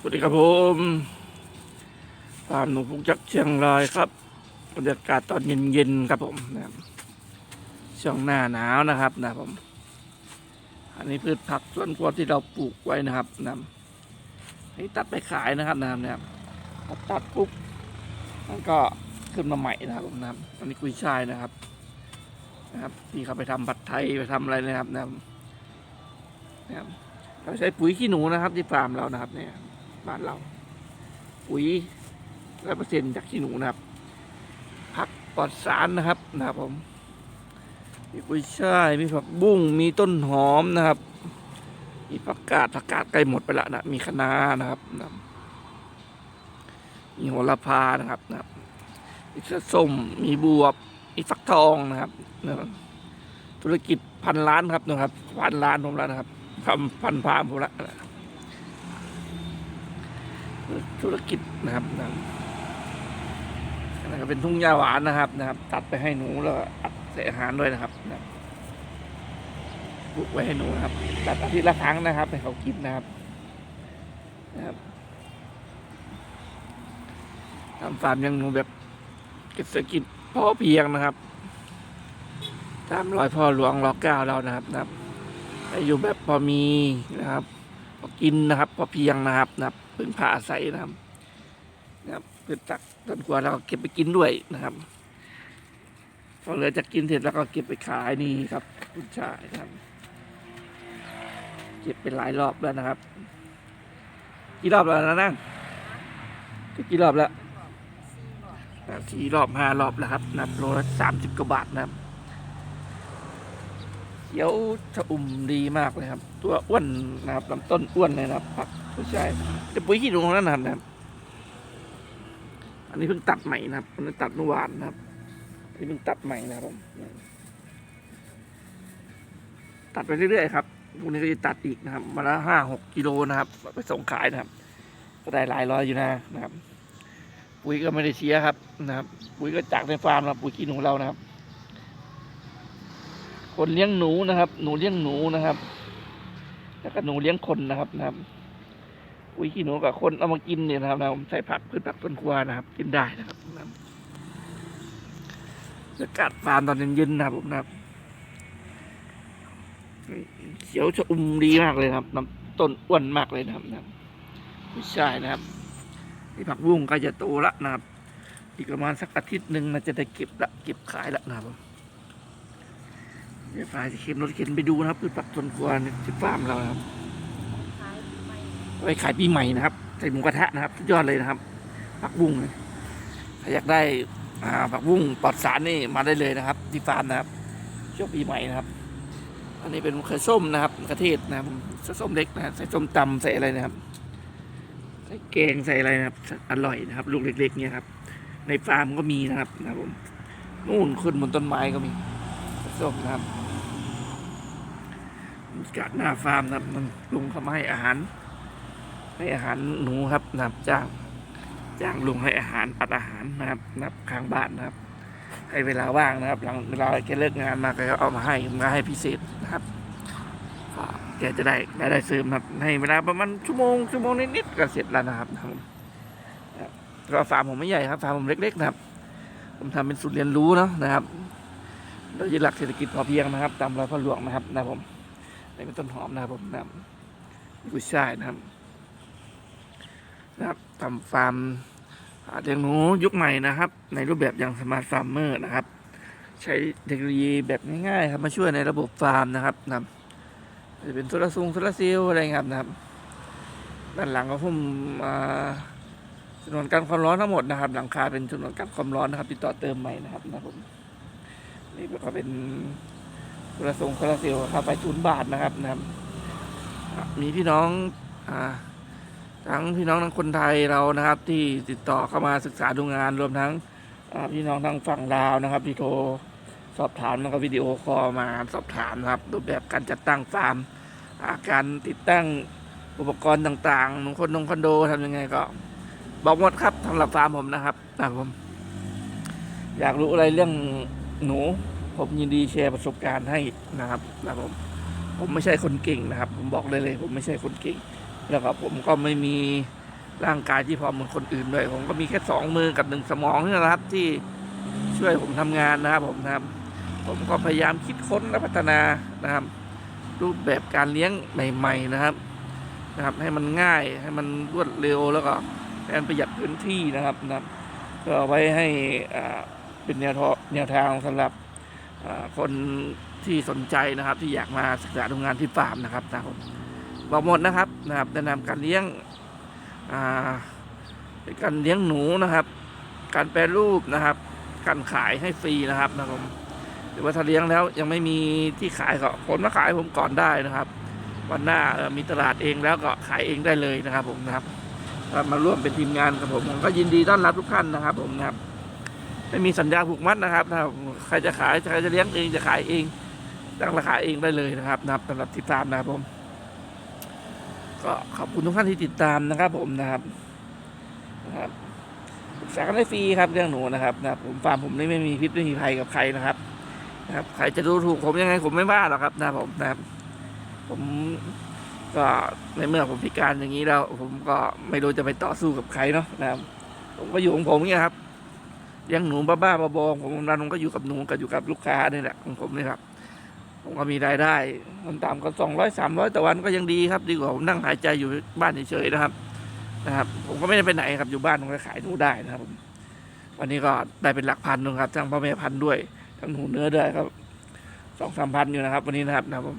สวัสดีครับผมฟาร์มหนูพุกจากเชียงรายครับบรรยากาศตอนเย็นๆครับผมนะครับช่วงหน้าหนาวนะครับนะผม อันนี้พืชผักสวนครัวที่เราปลูกไว้นะครับนะให้ตัดไปขายนะครับนะครับเนี่ยตัดปุ๊บมันก็ขึ้นมาใหม่นะครับผมนะอันนี้กุยช่ายนะครับ นะครับ ที่เขาไปทำผัดไทยไปทำอะไรนะครับนะครับนะครับ เราใช้ปุ๋ยขี้หนูนะครับ ที่ฟาร์มเรานะครับเนี่ย บ้านเราปุ๋ยร้อยเปอร์เซ็นต์จากขี้หนูนะครับผักปลอดสารนะครับนะครับผมมีกุ้ยช่ายมีผักบุ้งมีต้นหอมนะครับ มีผักกาดผักกาดใกล้หมดไปละนะมีคะน้านะครับนะมีโหระพานะครับนะมีส,ส้มมีบวบมีฟักทองนะครับนะครับธุรกิจพันล้านครับนะครับพันล้านผมแล้วนะครับทำพันพามผมละ ธุรกิจนะครับนะครับอันก็เป็นทุ่งหญ้าหวานนะครับนะครับ ตัดไปให้หนูแล้วอัดใส่อาหารด้วยนะครับนะปลูกไว้ให้หนูครับ ตัดอาทิตย์ละครั้งนะครับให้เขากินนะครับนะครับทำฟาร์มยังหนูแบบเกษตรกิจพอเพียงนะครับ ตามรอยพ่อหลวงรอเก้าเรานะครับนะครับอยู่แบบพอมีนะครับพอกินนะครับ พอเพียงนะครับนะครับ พึ่งพาอาศัยนะครับนะครับพืชผักต้นกว่าเราก็เก็บไปกินด้วยนะครับพอเหลือจากกินเสร็จแล้วก็เก็บไปขายนี่ครับคุณชายนะครับ เก็บเป็นหลายรอบแล้วนะครับ กี่รอบแล้วนะนั่งกี่รอบแล้วอ่าสี่รอบห้ารอบแล้วครับนับโลละสามสิบกว่าบาทนะครับ เขียวชะอุ่มดีมากเลยครับ ตัวอ้วนนะครับลำต้นอ้วนเลยนะครับผักผู้ชายจะปุ๋ยขี้หนูของนั่นนะครับนะครับ อันนี้เพิ่งตัดใหม่นะครับอันนี้ตัดเมื่อวานนะครับอันนี้เพิ่งตัดใหม่นะครับผมตัดไปเรื่อยๆครับพวกนี้ก็จะตัดอีกนะครับมาละห้าหกกิโลนะครับไปส่งขายนะครับ ก็ได้หลายร้อยอยู่นะนะครับ ปุ๋ยก็ไม่ได้เชียครับนะครับ ปุ๋ยก็จากในฟาร์มเราปุ๋ยขี้หนูเรานะครับ คนเลี้ยงหนูนะครับ หนูเลี้ยงหนูนะครับ แล้วก็หนูเลี้ยงคนนะครับนะครับ อุ้ยขี้หนูกับคนเอามากินเนี่ยนะครับนะผมใส่ผักพืชผักต้นครัวนะครับ กินได้นะครับนะครับอากาศฟาร์มตอนเย็นๆนะครับผมนะครับเขียวชะอุ่มดีมากเลยครับน้ำต้นอ้วนมากเลยนะครับนะครับไม่ใช่นะครับนี่ผักบุ้งก็จะโตละนะครับ อีกประมาณสักอาทิตย์หนึ่งน่าจะได้เก็บละเก็บขายละนะครับ เดี๋ยวฝ่ายจะเข็นรถเข็นไปดูนะครับพืชผักสวนครัวในที่ฟาร์มเราครับไว้ขายปีใหม่นะครับใส่หมูกระทะนะครับยอดเลยนะครับผักบุ้งเลยถ้าอยากได้ผักบุ้งปลอดสารนี่มาได้เลยนะครับ ที่ฟาร์มนะครับช่วงปีใหม่นะครับ อันนี้เป็นมะเคยส้มนะครับกระเทศนะครับส้มเล็กนะใส่ส้มตำใส่อะไรนะครับใส่แกงใส่อะไรนะครับ อร่อยนะครับ ลูกเล็กๆเนี่ยครับ ในฟาร์มก็มีนะครับนะครับผมนู่นขึ้นบนต้นไม้ก็มี ส้มนะครับกาดหน้าฟาร์มนะครับมันลุงเขามาให้อาหาร ให้อาหารหนูครับนะครับจ้างจ้างลุงให้อาหารปัดอาหารนะครับนับข้างบ้านนะครับ ให้เวลาว่างนะครับ หลังเวลาแกเลิกงานมาแกเอามาให้มาให้พิเศษนะครับแกจะได้ได้ได้เสริมนะครับให้เวลาประมาณชั่วโมงชั่วโมงนิดๆก็เสร็จแล้วนะครับนะครับนะครับก็ฟาร์มผมไม่ใหญ่ครับฟาร์มผมเล็กๆนะครับ ผมทำเป็นศูนย์เรียนรู้เนาะนะครับ โดยยึดหลักเศรษฐกิจพอเพียงนะครับ ตามรอยพ่อหลวงนะครับนะผมในเป็นต้นหอมนะครับผมนะกุ้ยช่ายนะครับนะครับทำฟาร์มเลี้ยงหนูยุคใหม่นะครับ ในรูปแบบอย่างสมาร์ทฟาร์มเมอร์นะครับ ใช้เทคโนโลยีแบบง่ายๆครับมาช่วยในระบบฟาร์มนะครับนะจะเป็นโซลาร์ซุงโซลาร์เซลล์อะไรเงี้ยครับนะครับ ด้านหลังก็พุ่มอ่าจำนวนการความร้อนทั้งหมดนะครับ หลังคาเป็นจำนวนการความร้อนนะครับที่ต่อเติมใหม่นะครับนะผม นี่ก็เป็นกระทรงกระเซียวค่าไฟศูนย์บาทนะครับนะครับ มีพี่น้องอ่าทั้งพี่น้องทั้งคนไทยเรานะครับ ที่ติดต่อเข้ามาศึกษาดูงานรวมทั้งพี่น้องทางฝั่งลาวนะครับ ที่โทรสอบถามแล้วก็วิดีโอคอลมาสอบถามนะครับ รูปแบบการจัดตั้งฟาร์มการติดตั้งอุปกรณ์ต่างๆของคนนงคอนโดทำยังไงก็ บอกหมดครับสำหรับฟาร์มผมนะครับนะครับผม อยากรู้อะไรเรื่อง หนู ผมยินดีแชร์ประสบการณ์ให้นะครับนะครับผมผมไม่ใช่คนเก่งนะครับ ผมบอกเลยเลย ผมไม่ใช่คนเก่ง แล้วก็ผมก็ไม่มีร่างกายที่พร้อมเหมือนคนอื่นด้วย ผมก็มีแค่สองมือกับหนึ่งสมองนี่นะครับ ที่ช่วยผมทำงานนะครับ ผมนะครับ ผมก็พยายามคิดค้นและพัฒนานะครับ รูปแบบการเลี้ยงใหม่ ๆนะครับนะครับ ให้มันง่ายให้มันรวดเร็วแล้วก็การประหยัดพื้นที่นะครับนะครับก็ไว้ให้อ่า เป็นแนวทางแนวทางสำหรับคนที่สนใจนะครับ ที่อยากมาศึกษาดูงานที่ฟาร์มนะครับนะครับผมบอกหมดนะครับนะครับแนะนำการเลี้ยงการเลี้ยงหนูนะครับ การแปรรูปนะครับ การขายให้ฟรีนะครับนะครับผมหรือว่าถ้าเลี้ยงแล้วยังไม่มีที่ขายก็ผลมาขายผมก่อนได้นะครับ วันหน้ามีตลาดเองแล้วก็ขายเองได้เลยนะครับผมนะครับมาร่วมเป็นทีมงานกับผมผมก็ยินดีต้อนรับทุกท่านนะครับผมนะครับ ไม่มีสัญญาผูกมัดนะครับถ้าใครจะขายใครจะเลี้ยงเองจะขายเองตั้งราคาเองได้เลยนะครับนะครับสำหรับติดตามนะครับผม ก็ขอบคุณทุกท่านที่ติดตามนะครับ ผมนะครับนะครับปรึกษากันได้ฟรีครับเรื่องหนูนะครับนะครับผมฟาร์มผมนี่ไม่มีพิษไม่มีภัยกับใครนะครับ นะครับ ใครจะดูถูกผมยังไงผมไม่ว่าหรอกครับนะผมนะครับ ผมก็ในเมื่อผมพิการอย่างนี้แล้ว ผมก็ไม่รู้จะไปต่อสู้กับใครเนาะนะครับผมก็อยู่ของผมเนี่ยครับ ยังหนูบ้าๆบอๆผมวันผมก็อยู่กับหนูกับอยู่กับลูกค้านี่แหละของผมนี่ครับ ผมก็มีรายได้มันต่ำก็สองร้อยสามร้อยต่อวันก็ยังดีครับ ดีกว่าผมนั่งหายใจอยู่บ้านเฉยๆนะครับ นะครับ ผมก็ไม่ได้ไปไหนครับอยู่บ้านผมก็ขายหนูได้นะครับผมวันนี้ก็ได้เป็นหลักพันนะครับทั้งพ่อแม่พันธุ์ด้วย ทั้งหนูเนื้อด้วยครับสองสามพันอยู่นะครับ วันนี้นะครับนะครับผม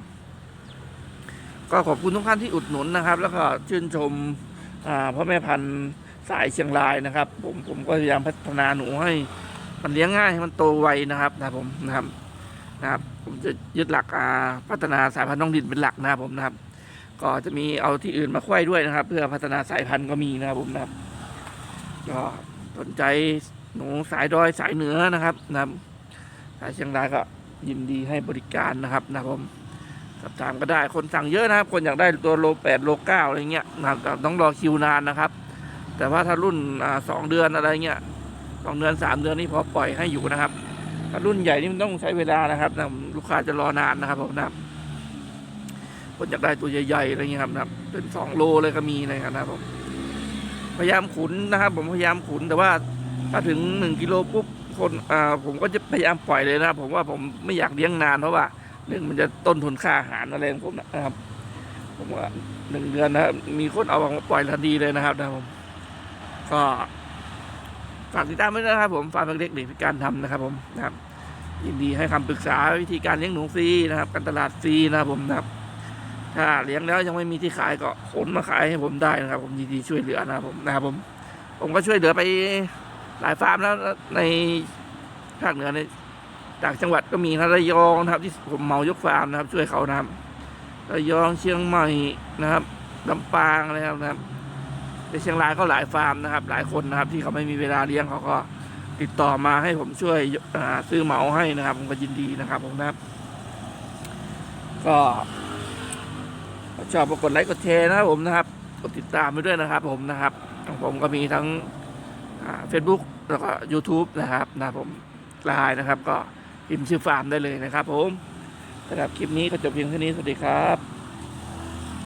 ก็ขอบคุณทุกท่านที่อุดหนุนนะครับ แล้วก็ชื่นชมพ่อแม่พันธุ์ สายเชียงรายนะครับ ผมผมก็พยายามพัฒนาหนูให้ มันเลี้ยงง่ายให้มันโตไวนะครับนะผมนะครับนะครับผมจะยึดหลักพัฒนาสายพันธุ์น้องดินเป็นหลักนะครับผมนะครับ ก็จะมีเอาที่อื่นมาควยด้วยนะครับ เพื่อพัฒนาสายพันธุ์ก็มีนะครับผมนะครับก็สนใจหนูสายดอยสายเหนือนะครับนะครับสายเชียงรายก็ยินดีให้บริการนะครับนะครับผมสอบถามก็ได้คนสั่งเยอะนะครับ คนอยากได้ตัวโลแปดโลเก้าอะไรเงี้ยนะครับต้องรอคิวนานนะครับ แต่ว่าถ้ารุ่นสองเดือนอะไรเงี้ยสองเดือนสามเดือนนี่พอปล่อยให้อยู่นะครับ ถ้ารุ่นใหญ่นี่มันต้องใช้เวลานะครับนะลูกค้าจะรอนานนะครับผมนะครับคนอยากได้ตัวใหญ่ๆอะไรเงี้ยครับนะเป็นสองโลเลยก็มีนะครับผมพยายามขุนนะครับ ผมพยายามขุนแต่ว่าถ้าถึงหนึ่งกิโลปุ๊บคนอ่าผมก็จะพยายามปล่อยเลยนะครับผมว่าผมไม่อยากเลี้ยงนานเพราะว่าหนึ่งมันจะต้นทุนค่าอาหารอะไรของผมนะครับ ผมว่าหนึ่งเดือนนะครับมีคนเอามาปล่อยทันทีเลยนะครับนะผม ก็ฝากติดตามด้วยนะครับผมฟาร์มเล็กๆเด็กพิการทำนะครับผมนะครับยินดีให้คำปรึกษาวิธีการเลี้ยงหนูฟรีนะครับ การตลาดฟรีนะครับผมนะครับ ถ้าเลี้ยงแล้วยังไม่มีที่ขายก็ขนมาขายให้ผมได้นะครับ ผมยินดีช่วยเหลือนะครับผมนะครับผม ผมก็ช่วยเหลือไปหลายฟาร์มแล้วในภาคเหนือในต่างจังหวัดก็มีนะระยองนะครับ ที่ผมเมายกฟาร์มนะครับ ช่วยเขานะครับระยองเชียงใหม่นะครับลำปางนะครับนะครับ ในเชียงรายก็หลายฟาร์มนะครับ หลายคนนะครับ ที่เขาไม่มีเวลาเลี้ยงเขาก็ติดต่อมาให้ผมช่วยซื้อเหมาให้นะครับ ผมก็ยินดีนะครับผมนะครับ ก็ชอบก็กดไลค์กดแชร์นะครับผมนะครับกดติดตามไปด้วยนะครับ ผมนะครับของผมก็มีทั้งเฟซบุ๊กแล้วก็ YouTube นะครับนะผมไลน์นะครับ ก็พิมพ์ชื่อฟาร์มได้เลยนะครับ ผมสำหรับคลิปนี้ก็จบเพียงเท่านี้สวัสดีครับ